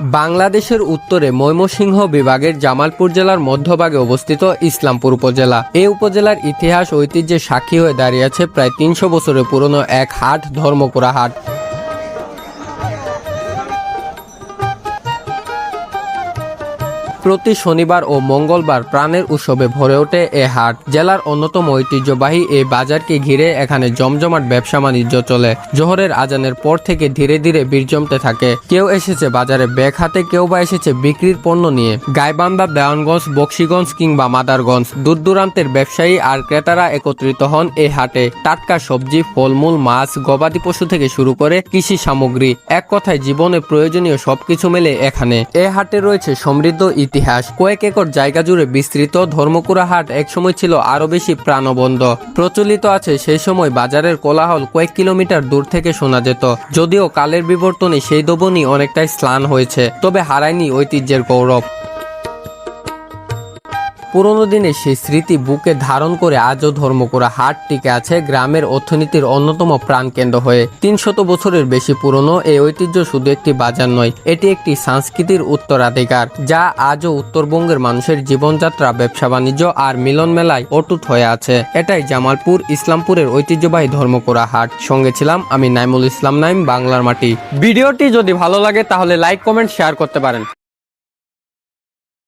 বাংলাদেশের উত্তরে ময়মনসিংহ বিভাগের জামালপুর জেলার মধ্যভাগে অবস্থিত ইসলামপুর উপজেলা। এই উপজেলার ইতিহাস ঐতিহ্যের সাক্ষী হয়ে দাঁড়িয়েছে প্রায় তিনশো বছরের পুরনো এক হাট ধর্মপুরা হাট। প্রতি শনিবার ও মঙ্গলবার প্রাণের উৎসবে ভরে ওঠে এ হাট। জেলার অন্যতম ঐতিহ্যবাহী এই বাজারকে ঘিরে এখানে জমজমাট ব্যবসা বাণিজ্য চলে। জোহরের আজানের পর থেকে ধীরে ধীরে বীর জমতে থাকে। কেউ এসেছে বাজারে ব্যাগ হাতে, কেউ বা এসেছে বিক্রির পণ্য নিয়ে। গাইবান্ধা, দেওয়ানগঞ্জ, বক্সিগঞ্জ কিংবা মাদারগঞ্জ দূর দূরান্তের ব্যবসায়ী আর ক্রেতারা একত্রিত হন এই হাটে। টাটকা সবজি, ফলমূল, মাছ, গবাদি পশু থেকে শুরু করে কৃষি সামগ্রী। এক কথায় জীবনে প্রয়োজনীয় সবকিছু মেলে এখানে। এ হাটে রয়েছে সমৃদ্ধ ইতিহাস। কয়েক একর জায়গা জুড়ে বিস্তৃত ধর্মকুড়া হাট একসময় ছিল আরও বেশি প্রাণবন্ধ প্রচলিত আছে সেই সময় বাজারের কোলাহল কয়েক কিলোমিটার দূর থেকে শোনা যেত। যদিও কালের বিবর্তনে সেই দবনই অনেকটাই স্লান হয়েছে, তবে হারায়নি ঐতিহ্যের গৌরব। পুরনো দিনের সেই স্মৃতি বুকে ধারণ করে আজও ধর্মকুড়া হাট টিকে আছে গ্রামের অর্থনীতির অন্যতম প্রাণকেন্দ্র হয়ে। তিনশত বছরের বেশি পুরনো এই ঐতিহ্য শুধু একটি বাজার নয়, এটি একটি সংস্কৃতির উত্তরাধিকার, যা আজও উত্তরবঙ্গের মানুষের জীবনযাত্রা, ব্যবসা বাণিজ্য আর মিলন মেলায় অটুট হয়ে আছে। এটাই জামালপুর ইসলামপুরের ঐতিহ্যবাহী ধর্মকুড়া হাট। সঙ্গে ছিলাম আমি নাইমুল ইসলাম নাইম, বাংলার মাটি। ভিডিওটি যদি ভালো লাগে তাহলে লাইক, কমেন্ট, শেয়ার করতে পারেন।